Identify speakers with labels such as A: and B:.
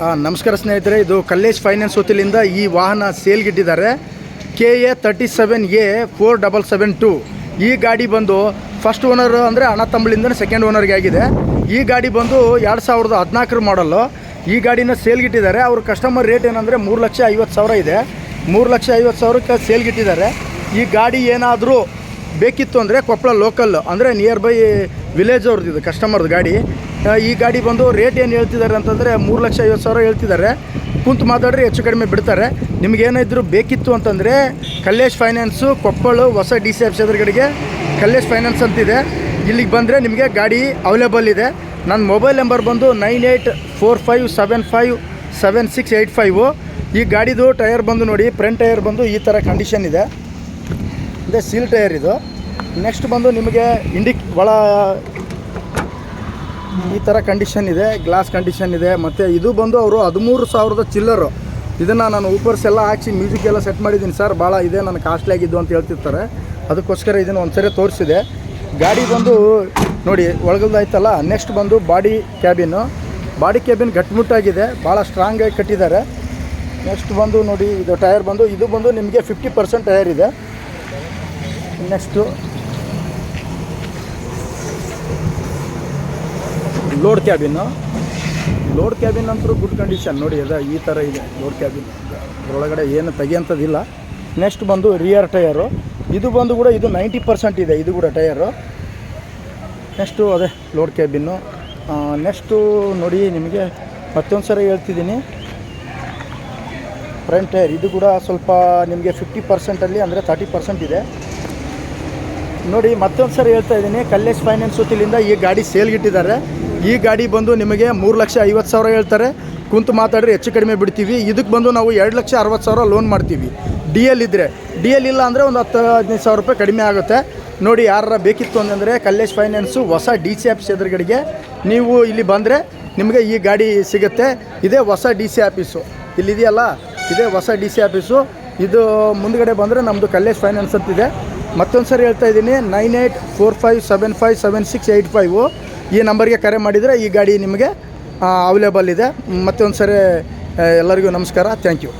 A: ನಮಸ್ಕಾರ ಸ್ನೇಹಿತರೆ, ಇದು ಕಲ್ಲೇಶ್ ಫೈನಾನ್ಸ್ ವತಿಲಿಂದ ಈ ವಾಹನ ಸೇಲ್ಗಿಟ್ಟಿದ್ದಾರೆ. K A thirty seven A four double seven two ಈ ಗಾಡಿ ಬಂದು ಫಸ್ಟ್ ಓನರ್ ಅಂದರೆ ಅಣ್ಣ ತಮ್ಮಳಿಂದನೇ ಸೆಕೆಂಡ್ ಓನರ್ಗೆ ಆಗಿದೆ. ಈ ಗಾಡಿ ಬಂದು ಎರಡು ಸಾವಿರದ ಹದಿನಾಲ್ಕರ ಮಾಡಲ್ಲು ಈ ಗಾಡಿನ ಸೇಲ್ಗಿಟ್ಟಿದ್ದಾರೆ. ಅವ್ರ ಕಸ್ಟಮರ್ ರೇಟ್ ಏನಂದರೆ ಮೂರು ಲಕ್ಷ ಐವತ್ತು ಸಾವಿರ ಇದೆ. ಮೂರು ಲಕ್ಷ ಐವತ್ತು ಸಾವಿರಕ್ಕೆ ಸೇಲ್ಗಿಟ್ಟಿದ್ದಾರೆ. ಈ ಗಾಡಿ ಏನಾದರೂ ಬೇಕಿತ್ತು ಅಂದರೆ ಕೊಪ್ಪಳ ಲೋಕಲ್ ಅಂದರೆ ನಿಯರ್ ಬೈ ವಿಲೇಜ್ ಅವ್ರದ್ದು ಇದು ಕಸ್ಟಮರ್ದು ಗಾಡಿ. ಈ ಗಾಡಿ ಬಂದು ರೇಟ್ ಏನು ಹೇಳ್ತಿದ್ದಾರೆ ಅಂತಂದರೆ ಮೂರು ಲಕ್ಷ ಐವತ್ತು ಸಾವಿರ ಹೇಳ್ತಿದ್ದಾರೆ. ಕುಂತು ಮಾತಾಡ್ರಿ, ಹೆಚ್ಚು ಕಡಿಮೆ ಬಿಡ್ತಾರೆ. ನಿಮಗೇನಾದರೂ ಬೇಕಿತ್ತು ಅಂತಂದರೆ ಕಲ್ಲೇಶ್ ಫೈನಾನ್ಸು ಕೊಪ್ಪಳ, ಹೊಸ D C F Kallesh finance ಅಂತಿದೆ. ಇಲ್ಲಿಗೆ ಬಂದರೆ ನಿಮಗೆ ಗಾಡಿ ಅವೈಲೇಬಲ್ ಇದೆ. ನನ್ನ ಮೊಬೈಲ್ ನಂಬರ್ ಬಂದು nine eight four five seven five seven six eight five ಈ ಗಾಡಿದು ಟೈರ್ ಬಂದು ನೋಡಿ ಫ್ರಂಟ್ ಟೈರ್ ಬಂದು ಈ ಥರ ಕಂಡೀಷನ್ ಇದೆ. ಇದೆ ಸೀಲ್ ಟೈರ್ ಇದು. ನೆಕ್ಸ್ಟ್ ಬಂದು ನಿಮಗೆ ಇಂಡಿಕ್ ಒಳ ಈ ಥರ ಕಂಡೀಷನ್ ಇದೆ ಗ್ಲಾಸ್ ಕಂಡೀಷನ್ ಇದೆ, ಮತ್ತು ಇದು ಬಂದು ಅವರು ಹದಿಮೂರು ಸಾವಿರದ ಚಿಲ್ಲರು. ಇದನ್ನು ನಾನು ಊಪರ್ಸ್ ಎಲ್ಲ ಹಾಕಿ ಮ್ಯೂಸಿಕ್ ಎಲ್ಲ ಸೆಟ್ ಮಾಡಿದ್ದೀನಿ ಸರ್ ಭಾಳ ಇದೆ, ನಾನು ಕಾಸ್ಟ್ಲಿ ಆಗಿದ್ದು ಅಂತ ಹೇಳ್ತಿರ್ತಾರೆ. ಅದಕ್ಕೋಸ್ಕರ ಇದನ್ನು ಒಂದು ಸರಿ ತೋರಿಸಿದೆ. ಗಾಡಿ ಬಂದು ನೋಡಿ ಒಳಗಲ್ದಾಯ್ತಲ್ಲ ನೆಕ್ಸ್ಟ್ ಬಂದು ಬಾಡಿ ಕ್ಯಾಬಿನು ಬಾಡಿ ಕ್ಯಾಬಿನ್ ಗಟ್ಟಿಮುಟ್ಟಾಗಿದೆ ಭಾಳ ಸ್ಟ್ರಾಂಗಾಗಿ ಕಟ್ಟಿದ್ದಾರೆ. ನೆಕ್ಸ್ಟ್ ಬಂದು ನೋಡಿ, ಇದು ಟೈರ್ ಬಂದು, ಇದು ಬಂದು ನಿಮಗೆ ಫಿಫ್ಟಿ ಪರ್ಸೆಂಟ್ ಟೈರ್ ಇದೆ. Next load cabin load cabin ಅಂತೂ ಗುಡ್ ಕಂಡೀಷನ್ ನೋಡಿ ಅದ ಈ ಥರ ಇದೆ ಲೋಡ್ ಕ್ಯಾಬಿನ್ ಅದರೊಳಗಡೆ ಏನು ತೆಗಿಯೋಂಥದ್ದಿಲ್ಲ. ನೆಕ್ಸ್ಟ್ ಬಂದು ರಿಯರ್ ಟಯರು ಇದು ಬಂದು ಕೂಡ ಇದು ನೈಂಟಿ ಪರ್ಸೆಂಟ್ ಇದೆ, ಇದು ಕೂಡ ಟಯರು ನೆಕ್ಸ್ಟು ಅದೇ ಲೋಡ್ ಕ್ಯಾಬಿನ್ನು ನೆಕ್ಸ್ಟು ನೋಡಿ ನಿಮಗೆ ಮತ್ತೊಂದು ಸರಿ ಹೇಳ್ತಿದ್ದೀನಿ. ಫ್ರಂಟ್ ಟೈರ್ ಇದು ಕೂಡ ಸ್ವಲ್ಪ ನಿಮಗೆ ಫಿಫ್ಟಿ ಪರ್ಸೆಂಟಲ್ಲಿ ಅಂದರೆ ತರ್ಟಿ ಪರ್ಸೆಂಟ್ ಇದೆ. ನೋಡಿ, ಮತ್ತೊಂದು ಸರಿ ಹೇಳ್ತಾ ಇದ್ದೀನಿ. ಕಲ್ಲೇಶ್ ಫೈನಾನ್ಸ್ ವತಿಲಿಂದ ಈ ಗಾಡಿ ಸೇಲ್ಗಿಟ್ಟಿದ್ದಾರೆ. ಈ ಗಾಡಿ ಬಂದು ನಿಮಗೆ ಮೂರು ಲಕ್ಷ ಐವತ್ತು ಸಾವಿರ ಹೇಳ್ತಾರೆ. ಕುಂತು ಮಾತಾಡ್ರಿ, ಹೆಚ್ಚು ಕಡಿಮೆ ಬಿಡ್ತೀವಿ. ಇದಕ್ಕೆ ಬಂದು ನಾವು ಎರಡು ಲಕ್ಷ ಅರವತ್ತು ಸಾವಿರ ಲೋನ್ ಮಾಡ್ತೀವಿ. ಡಿ ಎಲ್ ಇದ್ದರೆ ಡಿ ಎಲ್ ಇಲ್ಲ ಅಂದರೆ ಒಂದು ಹತ್ತು, ಹದಿನೈದು ಸಾವಿರ ರೂಪಾಯಿ ಕಡಿಮೆ ಆಗುತ್ತೆ. ನೋಡಿ ಯಾರ ಬೇಕಿತ್ತು ಅಂತಂದರೆ ಕಲ್ಲೇಶ್ ಫೈನಾನ್ಸು ಹೊಸ ಡಿ ಸಿ ಆಫೀಸ್ ಎದುರುಗಡೆಗೆ ನೀವು ಇಲ್ಲಿ ಬಂದರೆ ನಿಮಗೆ ಈ ಗಾಡಿ ಸಿಗುತ್ತೆ. ಇದೇ ಹೊಸ ಡಿ ಸಿ ಆಫೀಸು ಇಲ್ಲಿದೆಯಲ್ಲ ಇದೇ ಹೊಸ ಡಿ ಸಿ ಆಫೀಸು ಇದು ಮುಂದ್ಗಡೆ ಬಂದರೆ ನಮ್ಮದು ಕಲ್ಲೇಶ್ ಫೈನಾನ್ಸ್ ಅಂತಿದೆ ಮತ್ತೊಂದು ಸರಿ ಹೇಳ್ತಾ ಇದ್ದೀನಿ nine eight four five seven five seven six eight five ಈ ನಂಬರ್ಗೆ ಕರೆ ಮಾಡಿದರೆ ಈ ಗಾಡಿ ನಿಮಗೆ ಅವೈಲೇಬಲ್ ಇದೆ. ಮತ್ತೊಂದು ಸರಿ ಎಲ್ಲರಿಗೂ ನಮಸ್ಕಾರ. Thank you